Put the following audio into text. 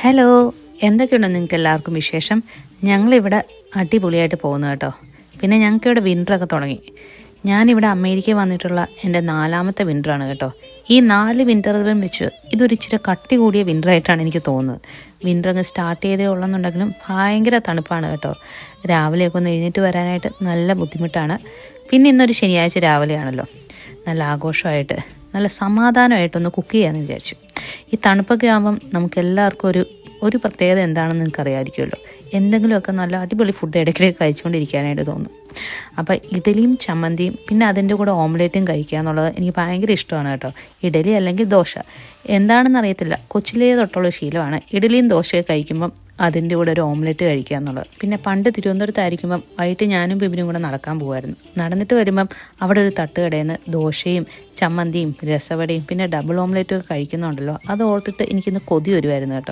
Hello എന്തൊക്കെയുണ്ട് നിങ്ങൾക്ക് എല്ലാവർക്കും വിശേഷം? ഞങ്ങളിവിടെ അടിപൊളിയായിട്ട് പോകുന്നു കേട്ടോ. പിന്നെ ഞങ്ങൾക്ക് ഇവിടെ വിന്ററൊക്കെ തുടങ്ങി. ഞാനിവിടെ അമേരിക്ക വന്നിട്ടുള്ള എന്റെ നാലാമത്തെ വിന്ററാണ് കേട്ടോ. ഈ നാല് വിന്ററുകളും വെച്ച് ഇതൊരു ഇച്ചിരി കട്ടി കൂടിയ വിന്ററായിട്ടാണ് എനിക്ക് തോന്നുന്നത്. അങ്ങ് സ്റ്റാർട്ട് ചെയ്തേ ഉള്ളെന്നുണ്ടെങ്കിലും ഭയങ്കര തണുപ്പാണ് കേട്ടോ. രാവിലെയൊക്കെ ഒന്ന് എഴുന്നേറ്റ് വരാനായിട്ട് നല്ല ബുദ്ധിമുട്ടാണ്. പിന്നെ ഇന്നൊരു ശനിയാഴ്ച രാവിലെയാണല്ലോ. നല്ല ആഘോഷമായിട്ട്. നല്ല സമാധാനമായിട്ടൊന്ന് കുക്ക് ചെയ്യാമെന്ന് വിചാരിച്ചു. ഈ തണുപ്പൊക്കെ ആകുമ്പം നമുക്ക് എല്ലാവർക്കും ഒരു ഒരു പ്രത്യേകത എന്താണെന്ന് നിങ്ങൾക്ക് അറിയാമായിരിക്കുമല്ലോ എന്തെങ്കിലുമൊക്കെ നല്ല അടിപൊളി ഫുഡ് ഇടയ്ക്കിടയ്ക്ക് കഴിച്ചുകൊണ്ടിരിക്കാനായിട്ട് തോന്നും. അപ്പോൾ ഇഡലിയും ചമ്മന്തിയും പിന്നെ അതിന്റെ കൂടെ ഓംലേറ്റും കഴിക്കുക എന്നുള്ളത് എനിക്ക് ഭയങ്കര ഇഷ്ടമാണ് കേട്ടോ. ഇഡലി അല്ലെങ്കിൽ ദോശ. എന്താണെന്ന് അറിയത്തില്ല. കൊച്ചിലേ തൊട്ടുള്ള ശീലമാണ്. ഇഡലിയും ദോശയൊക്കെ കഴിക്കുമ്പം അതിന്റെ കൂടെ ഒരു ഓംലെറ്റ് കഴിക്കുക എന്നുള്ളത്. പിന്നെ പണ്ട് തിരുവനന്തപുരത്തായിരിക്കുമ്പം വൈകിട്ട് ഞാനും ബിബിനും കൂടെ നടക്കാൻ പോകുമായിരുന്നു. നടന്നിട്ട് വരുമ്പം അവിടെ ഒരു തട്ടുകടയിൽ നിന്ന് ദോശയും ചമ്മന്തിയും രസവടയും പിന്നെ ഡബിൾ ഓംലെറ്റും ഒക്കെ കഴിക്കുന്നുണ്ടല്ലോ. അത് ഓർത്തിട്ട് എനിക്കിന്ന് കൊതി വരുമായിരുന്നു കേട്ടോ.